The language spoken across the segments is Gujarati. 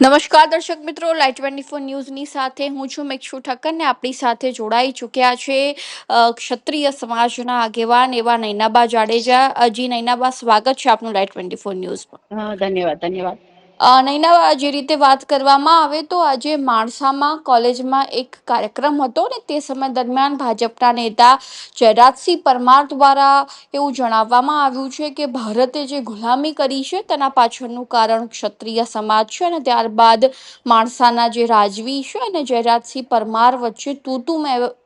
નમસ્કાર દર્શક મિત્રો લાઈટ ટ્વેન્ટી ફોર ન્યૂઝની સાથે હું છું મેક્ષુ ઠક્કર ને આપણી સાથે જોડાઈ ચૂક્યા છે ક્ષત્રિય સમાજના આગેવાન એવા નૈનાબા જાડેજા. અજી નૈનાબા, સ્વાગત છે આપનું લાઈટ ટ્વેન્ટી ફોર ન્યૂઝમાં ધન્યવાદ ધન્યવાદ. અ, નૈનાબા જે રીતે વાત કરવામાં આવે તો આજે માણસામાં કોલેજમાં એક કાર્યક્રમ હતો ને તે સમય દરમિયાન ભાજપના નેતા જયરાજસિંહ પરમાર દ્વારા એવું જણાવવામાં આવ્યું છે કે ભારતે જે ગુલામી કરી છે તેના પાછળનું કારણ ક્ષત્રિય સમાજ છે અને ત્યારબાદ માણસાના જે રાજવી છે અને જયરાજસિંહ પરમાર વચ્ચે તૂતુ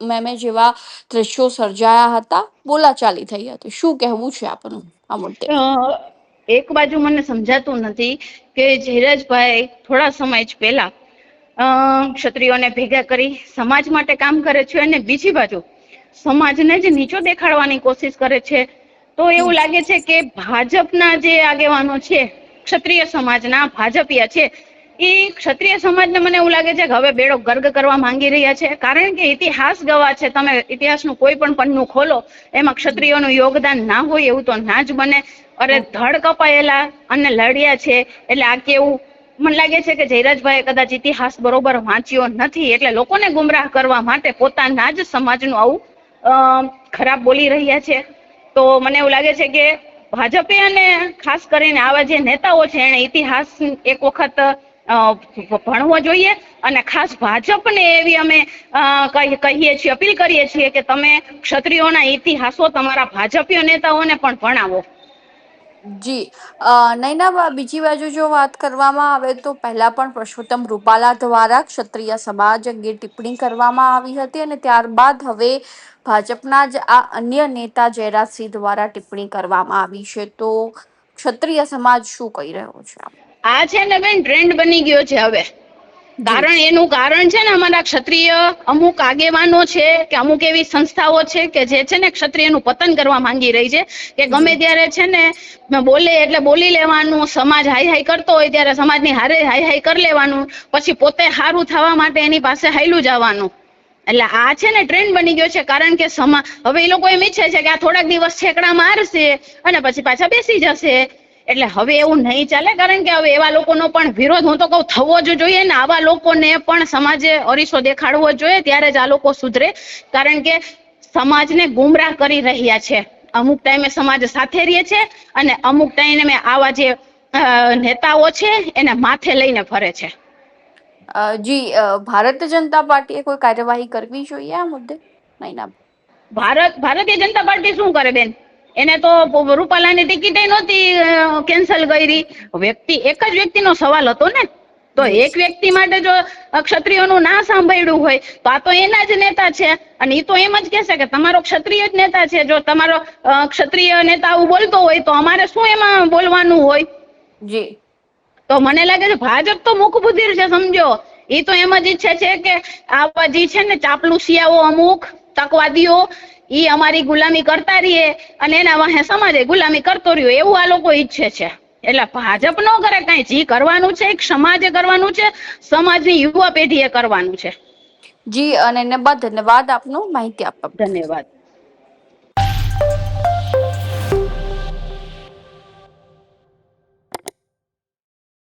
મેમે જેવા દ્રશ્યો સર્જાયા હતા. બોલાચાલી થઈ હતી. શું કહેવું છે આપનું આ મુદ્દે? એક બાજુ મને સમજાતું નથી કે જયરાજભાઈ થોડા સમય જ પહેલા ક્ષત્રિયોને ભેગા કરી સમાજ માટે કામ કરે છે અને બીજી બાજુ સમાજને જ નીચો દેખાડવાની કોશિશ કરે છે. તો એવું લાગે છે કે ભાજપના જે આગેવાનો છે, ક્ષત્રિય સમાજના ભાજપિયા છે એ ક્ષત્રિય સમાજને મને એવું લાગે છે કે હવે બેડો ગર્ગ કરવા માંગી રહ્યા છે. કારણ કે ઇતિહાસ ગવા છે. તમે ઇતિહાસનું કોઈ પણ પન્નું ખોલો, એમાં ક્ષત્રિયોનું યોગદાન ના હોય એવું તો ના જ બને. અરે ધડ કપાયેલા અને લડ્યા છે એટલે આ કેવું? મને લાગે છે કે જયરાજભાઈ કદાચ ઇતિહાસ બરોબર વાંચ્યો નથી એટલે લોકોને ગુમરાહ કરવા માટે પોતાના જ સમાજનું આવું ખરાબ બોલી રહ્યા છે. તો મને એવું લાગે છે કે ભાજપે અને ખાસ કરીને આવા જે નેતાઓ છે, એને ઇતિહાસ એક વખત ભણવો જોઈએ અને ખાસ ભાજપને એવી અમે કહી- કહીએ છીએ અપીલ કરીએ છીએ કે તમે ક્ષત્રિયોના ઇતિહાસો તમારા ભાજપીય નેતાઓને પણ ભણાવો. જી. અ, નૈનાબા બીજી બાજુ જો વાત કરવામાં આવે તો પહેલા પણ પુરુષોત્તમ રૂપાલા દ્વારા ક્ષત્રિય સમાજ અંગે ટિપ્પણી કરવામાં આવી હતી અને ત્યારબાદ હવે ભાજપના જ આ અન્ય નેતા જયરાજસિંહ દ્વારા ટિપ્પણી કરવામાં આવી છે. તો ક્ષત્રિય સમાજ શું કહી રહ્યો છે? આ છે ને બેન ટ્રેન્ડ બની ગયો છે હવે. કારણ એનું કારણ છે ને અમારા ક્ષત્રિય અમુક આગેવાનો છે કે અમુક એવી સંસ્થાઓ છે કે જે છે ને ક્ષત્રિયનું પતન કરવા માંગી રહી છે કે ગમે ત્યારે છે ને બોલે એટલે બોલી લેવાનું, સમાજ હાઈ હાઈ કરતો હોય ત્યારે સમાજની હારે હાઈ હાઈ કરી લેવાનું, પછી પોતે સારું થવા માટે એની પાસે હાઈલું જવાનું. એટલે આ છે ને ટ્રેન્ડ બની ગયો છે કારણ કે સમા, હવે એ લોકો એમ ઈચ્છે છે કે આ થોડાક દિવસ છેકડા મારશે અને પછી પાછા બેસી જશે. એટલે હવે એવું નહીં ચાલે કારણ કે હવે એવા લોકોનો પણ વિરોધ હું તો કહું થવો જ જોઈએ ને આવા લોકોને પણ સમાજે અરીસો દેખાડવો જોઈએ ત્યારે જ આ લોકો સુધરે. કારણ કે સમાજને ગુમરાહ કરી રહ્યા છે. અમુક ટાઈમે સમાજ સાથે રહે છે અને અમુક ટાઈમે આવા જે નેતાઓ છે એને માથે લઈને ફરે છે. જી ભારતીય જનતા પાર્ટીએ કોઈ કાર્યવાહી કરવી જોઈએ આ મુદ્દે? મહિના ભારત ભારતીય જનતા પાર્ટી શું કરે બેન? એને તો રૂપાલાની ટિકિટ નહોતી કેન્સલ કરી. વ્યક્તિ એક જ વ્યક્તિનો સવાલ હતો ને. તો એક વ્યક્તિ માટે જો ક્ષત્રિયોનું ના સાંભળ્યું હોય તો આ તો એના જ નેતા છે. અને એ તો એમ જ કહેશે કે તમારો ક્ષત્રિય જ નેતા છે. જો તમારો ક્ષત્રિય નેતા આવું બોલતો હોય તો અમારે શું એમાં બોલવાનું હોય? જી. તો મને લાગે છે ભાજપ તો મુખ બુદ્ધિર છે સમજો. એ તો એમ જ ઈચ્છે છે કે આવા જે છે ને ચાપલુસિયાઓ અમુક તકવાદીઓ ઈ અમારી ગુલામી કરતા રહીએ અને એના વાહે સમાજે ગુલામી કરતો રહ્યો એવું આ લોકો ઈચ્છે છે. એટલે ભાજપ નો કરે કઈ જી કરવાનું છે એક સમાજે કરવાનું છે સમાજની યુવા પેઢીએ કરવાનું છે. જી અને ધન્યવાદ આપનું માહિતી આપવા ધન્યવાદ.